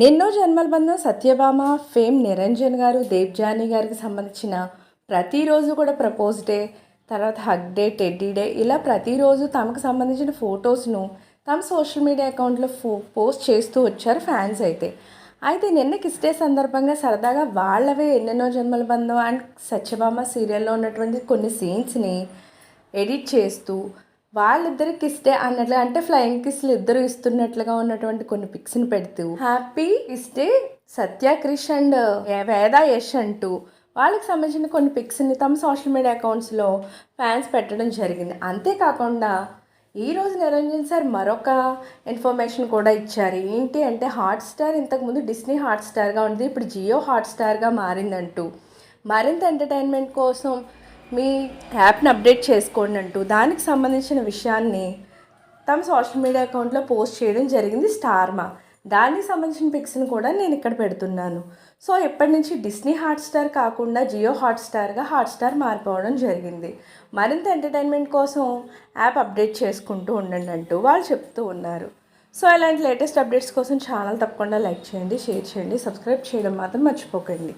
ఎన్నో జన్మల బంధం సత్యభామ ఫేమ్ నిరంజన్ గారు దేవ్జాని గారికి సంబంధించిన ప్రతిరోజు కూడా ప్రపోజ్ డే తర్వాత హగ్ డే టెడ్డీ డే ఇలా ప్రతిరోజు తమకు సంబంధించిన ఫొటోస్ను తమ సోషల్ మీడియా అకౌంట్లో ఫో పోస్ట్ చేస్తూ వచ్చారు ఫ్యాన్స్ అయితే. అయితే నిన్న కిస్ డే సందర్భంగా సరదాగా వాళ్ళవే ఎన్నెన్నో జన్మల బంధం అండ్ సత్యభామ సీరియల్లో ఉన్నటువంటి కొన్ని సీన్స్ని ఎడిట్ చేస్తూ వాళ్ళిద్దరు కిస్ డే అన్నట్లుగా అంటే ఫ్లయింగ్ కిస్లు ఇద్దరు ఇస్తున్నట్లుగా ఉన్నటువంటి కొన్ని పిక్స్ని పెడుతూ happy day Satya Krish and Veda Yash అంటూ వాళ్ళకి సంబంధించిన కొన్ని పిక్స్ని తమ సోషల్ మీడియా అకౌంట్స్లో ఫ్యాన్స్ పెట్టడం జరిగింది. అంతేకాకుండా ఈరోజు నిరంజన్ సార్ మరొక ఇన్ఫర్మేషన్ కూడా ఇచ్చారు. ఏంటి అంటే హాట్స్టార్ ఇంతకుముందు డిస్నీ హాట్స్టార్గా ఉంది ఇప్పుడు జియో హాట్స్టార్గా మారిందంటూ. మరింత ఎంటర్టైన్మెంట్ కోసం మీ యాప్ని అప్డేట్ చేసుకోండి అంటూ దానికి సంబంధించిన విషయాన్ని తమ సోషల్ మీడియా అకౌంట్లో పోస్ట్ చేయడం జరిగింది స్టార్మా. దానికి సంబంధించిన పిక్స్ని కూడా నేను ఇక్కడ పెడుతున్నాను. సో ఎప్పటి నుంచి డిస్నీ హాట్స్టార్ కాకుండా జియో హాట్స్టార్గా హాట్స్టార్ మారిపోవడం జరిగింది. మరింత ఎంటర్టైన్మెంట్ కోసం యాప్ అప్డేట్ చేసుకుంటూ ఉండండి అంటూ వాళ్ళు చెప్తూ ఉన్నారు. సో ఇలాంటి లేటెస్ట్ అప్డేట్స్ కోసం ఛానల్ తప్పకుండా లైక్ చేయండి షేర్ చేయండి సబ్స్క్రైబ్ చేయడం మాత్రం మర్చిపోకండి.